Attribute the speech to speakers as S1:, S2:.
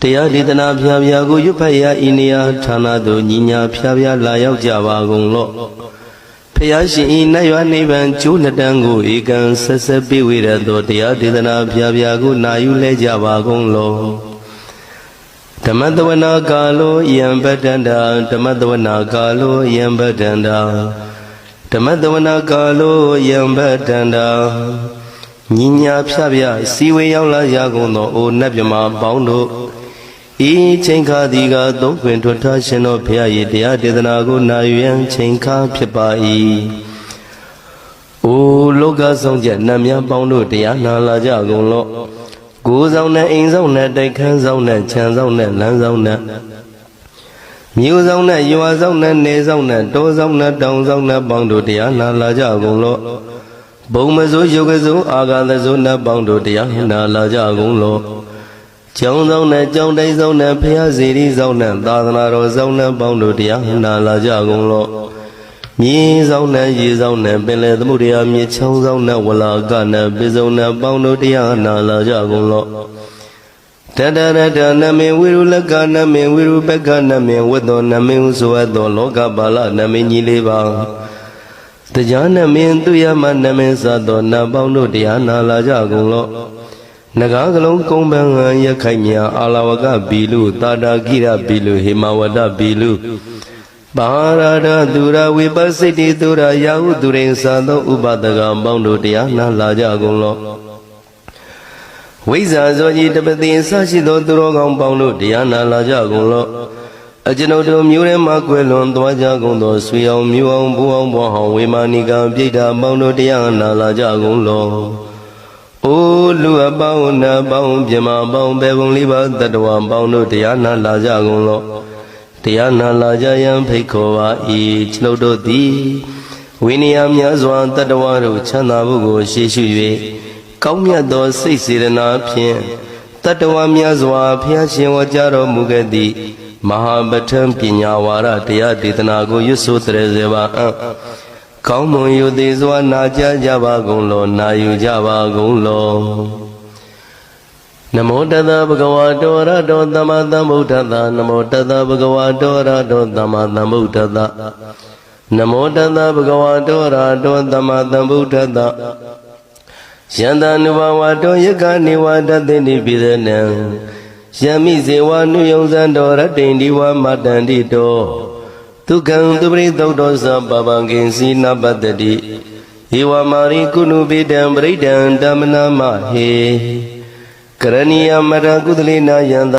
S1: တရားဒေသနာဖျားဖျားကိုရွတ်ဖတ်ရာဤနေရာဌာနသို့ညီညာဖျားဖျားလာရောက်ကြပါကုန်လော့ဖျားရှင်ဤနတ်ရွာနိဗ္ဗာန်ကျိုးနှစ်တန်းကိုဧကံဆက်ဆက်ပြည့်ဝရသောတရားဒေသနာဖျားဖျားကိုနာယူလဲကြပါကုန်လော့ဓမ္မတဝနာကာလောယံပတ္တန္တာဓမ္မတဝနာကာလောယံပတ္တန္တာဓမ္မတဝနာကာလောယံပတ္တန္တာညီညာဖြားဖြားစီဝေရောက်လာရကုန်သောအိုနတ်မြမပေါင်းတို့ ဤချိန်ခါဒီကသုံးခွင်ထွတ်ထားရှင်တော်ဘုရား၏တရားဒေသနာကိုနာယူရန်ချိန်ခါဖြစ်ပါ၏အိုလောကဆောင်ချက်နတ်များပေါင်းတို့တရားနာလာကြကုန်လော့ကိုယ်ဆောင်နဲ့အိမ်ဆောင်နဲ့တိုက်ခန်းဆောင်နဲ့ခြံဆောင်နဲ့လမ်းဆောင်နဲ့မြို့ဆောင်နဲ့ရွာဆောင်နဲ့နေဆောင်နဲ့တောဆောင်နဲ့တောင်ဆောင်နဲ့ပေါင်းတို့တရားနာလာကြကုန်လော့ဘုံမစိုးယုတ်ကစိုးအာဂါသစိုးနတ်ပေါင်းတို့တရားနာလာကြကုန်လော့ ကျောင်းဆောင်နဲ့ကျောင်းတိုင်းဆောင်နဲ့ဖျားစီရီဆောင်နဲ့သာသနာတော်ဆောင်နဲ့ပေါင်းတို့တရားနာလာကြကုန်လော့မြေဆောင်နဲ့ရေဆောင်နဲ့ပင်လယ်သမုဒ္ဒရာမြေချောင်းဆောင်နဲ့ဝလာကနဲ့ပိစုံနဲ့ပေါင်းတို့တရားနာလာကြကုန်လော့တတရတနမေဝိရုလကနမေဝိရုပက္ခနမေဝတ္တောနမေဟုဆိုအပ်သောလောကပါဠနမေကြီးလေးပါတရားနမေသူယမနမေသသောနတ်ပေါင်းတို့တရားနာလာကြကုန်လော့ နဂါကလုံးကုံပန်းဟံရခိုင်မြာအာလဝကဘီလူတာတာကိရဘီလူဟေမဝဒဘီလူပါရာဒသူရဝိပဿိတိသူရယာဟုသူရိသသောဥပဒကပေါင်းတို့တရားနာလာကြကုန်လော့ဝိဇ္ဇာဇောကြီးတပတိအစရှိသောသူတော်ကောင်းပေါင်းတို့တရားနာလာကြကုန်လော့အကျွန်ုပ်တို့မျိုးထဲမှာကွယ်လွန်သွားကြကုန်သောဆွေအောင်မျိုးအောင်ဘူအောင်ဘွားဟောင်းဝေမာနိကပြိတ္တာပေါင်းတို့တရားနာလာကြကုန်လော့ အိုလူအပေါင်းနတ်ပေါင်းပြမပေါင်းဘေဘုံလေးပါတတဝပေါင်းတို့တရားနာလာကြကုန်လော့တရားနာလာကြရန်ဖိတ်ခေါ်ပါ၏ကျွန်ုပ်တို့သည်ဝိနည်းများစွာတတဝတို့ချမ်းသာဖို့ကိုရှေ့ရှု၍ကောင်းမြတ်သောစိတ်စေတနာဖြင့်တတဝများစွာဖျားရှင်ဝကြတော်မူခဲ့သည့်မဟာပဋ္ဌံပညာဝါဒတရားဒေသနာကိုရွတ်ဆိုတရစေပါအံ့ ကောင်းမွန်ယူသည်စွာနာကြားကြပါကုန်လောနာယူကြပါကုန်လောနမောတတဗုဒ္ဓဝါတောရတောသမ္မာသမ္ဗုဒ္ဓတနမောတတဗုဒ္ဓဝါတောရတောသမ္မာသမ္ဗုဒ္ဓတနမောတတဗုဒ္ဓဝါတောရတောသမ္မာသမ္ဗုဒ္ဓတယန္တ ानु ဘဝတောယကနေဝတသိတိပိသနံယမိဇေဝနုယုံဇံတော်ရတ္တိန်ဒီဝမတန္တိတော ဒုက္ခံသူပရိသုတ်တော်သပပံကိဉ္စီနပတ္တိဧဝမာရိကုဏုပိတံပရိဒံဓမ္မနာမဟေကရဏီယမရကုသလေနာယန္တ